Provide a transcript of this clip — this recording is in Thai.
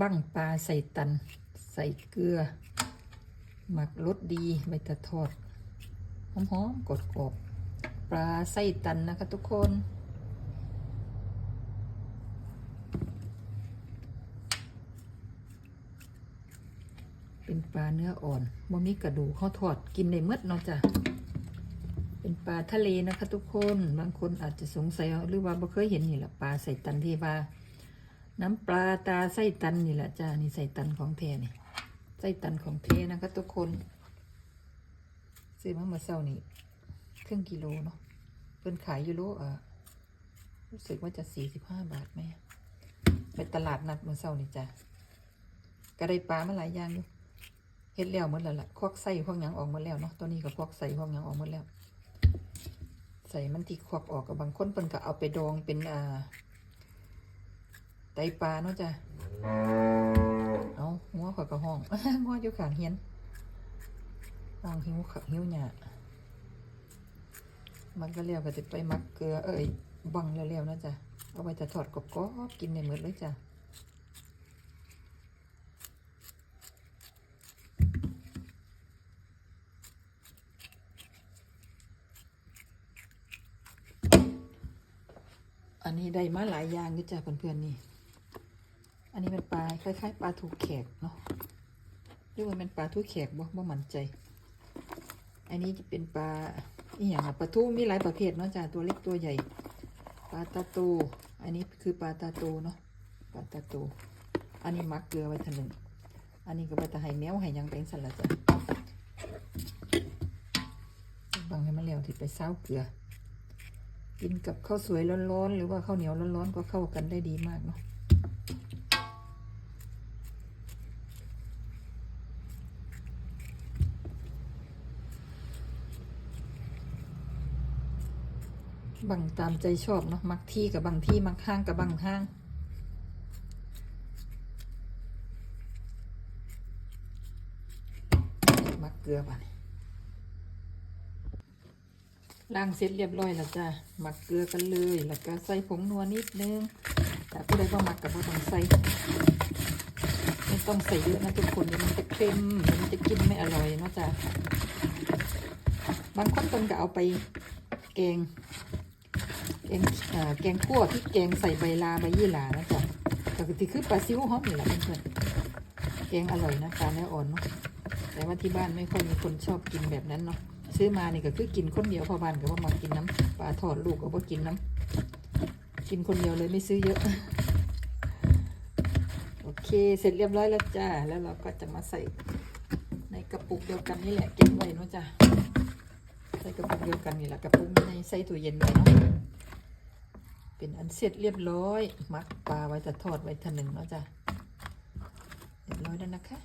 บั้งปลาใส่ตัน ใส่เกลือ หมักรสดีใบตะทอดหอมๆกรอบๆปลาไส้ตันนะคะทุกคนเป็นปลาเนื้ออ่อนบ่มีกระดูกเขาทอดกินในเมื่อเนาะจ้ะ เป็นปลาทะเลนะคะทุกคน บางคนอาจจะสงสัยหรือว่าบ่เคยเห็นนี่แหละปลาใส่ตันที่ว่า น้ำปลาตาไส้ตันนี่แหละจ้า นี่ใส่ตันของแท้นี่ไส้ตันของเทนะคะทุกคน ซื้อมาเมื่อเช้านี่ครึ่งกิโลเนาะเพิ่นขายอยู่โลเออรู้สึกว่าจะสี่สิบห้าบาทไหมไปตลาดนัดเมื่อเช้านี่จ้ะก็ได้ปลามาหลายอย่างอยู่เฮ็ดแล้วหมดแล้วล่ะควักไส้พวกหยังออกหมดแล้วเนาะตัวนี้ก็ควักใส่พวกหยังออกหมดแล้ว ใส่มันที่ควักออกกับบางคนเพิ่นก็เอาไปดองเป็นอ่า ไตปลาเนาะจ้ะเอาหัวข่อยกระห้องหัวอยู่ขางเฮียนห้องหิวขะหิวหยามันก็เรียกก็จะไปมักเกลือเอ้ยบังเร็วๆนะจ๊ะเอาไว้จะทอดกรอบกินในมือเลยจ้ะอันนี้ได้มาหลายอย่างอยู่จ้ะเพื่อนๆนี่ อันนี้เป็นปลาคล้ายๆปลาถูแขกเนาะหรือว่าเป็นปลาทูแขกบ่บ่มั่นใจ อันนี้จะเป็นปลาอีหยังอะปลาทูมีหลายประเภทเนาะจ้ะตัวเล็กตัวใหญ่ ปลาตาโตอันนี้คือปลาตาโตเนาะปลาตาโตอันนี้มักเกลือไว้ทางหนึ่งอันนี้ก็ไว้จะให้แมวให้ยังเป็นสันละจ้ะบังให้มันเร็วที่ไปเศร้าเกลือ กินกับข้าวสวยร้อนๆหรือว่าข้าวเหนียวร้อนๆก็เข้ากันได้ดีมากเนาะ บังตามใจชอบเนาะมักที่กับบางที่มักห้างกับบางห้าง มักเกลือป่ะนี่ล้างเสร็จเรียบร้อยแล้วจ้ะหมักเกลือกันเลย แล้วก็ใส่ผงนัวนิดนึง แต่ผู้ใดบ่มักกับบ่ต้องใส่ ไม่ต้องใส่เยอะนะทุกคนเดี๋ยวมันจะเค็มเดี๋ยวมันจะกินไม่อร่อยนะจ้ะบางคนคนก็เอาไปแกง แกงอ่าแกงคั่วพริกแกงใส่ใบลาใบยี่หร่านะจ๊ะก็คือคือปลาซิวฮอปนี่แหละเพื่อนๆแกงอร่อยนะปลาเนื้ออ่อนเนาะแต่ว่าที่บ้านไม่ค่อยมีคนชอบกินแบบนั้นเนาะซื้อมานี่ก็คือกินคนเดียวพอบ้านก็ว่ามากินน้ำปลาทอดลูกก็ว่ากินน้ำกินคนเดียวเลยไม่ซื้อเยอะโอเคเสร็จเรียบร้อยแล้วจ้าแล้วเราก็จะมาใส่ในกระปุกเดียวกันนี่แหละเก็บไว้เนาะจ้าใส่กระปุกเดียวกันนี่แหละกระปุกในใส่ตู้เย็นไว้เนาะ เป็นอันเสร็จเรียบร้อย มัดปลาไว้จะทอดไว้ทันหนึ่งเนาะจ้ะเรียบร้อยแล้วนะคะ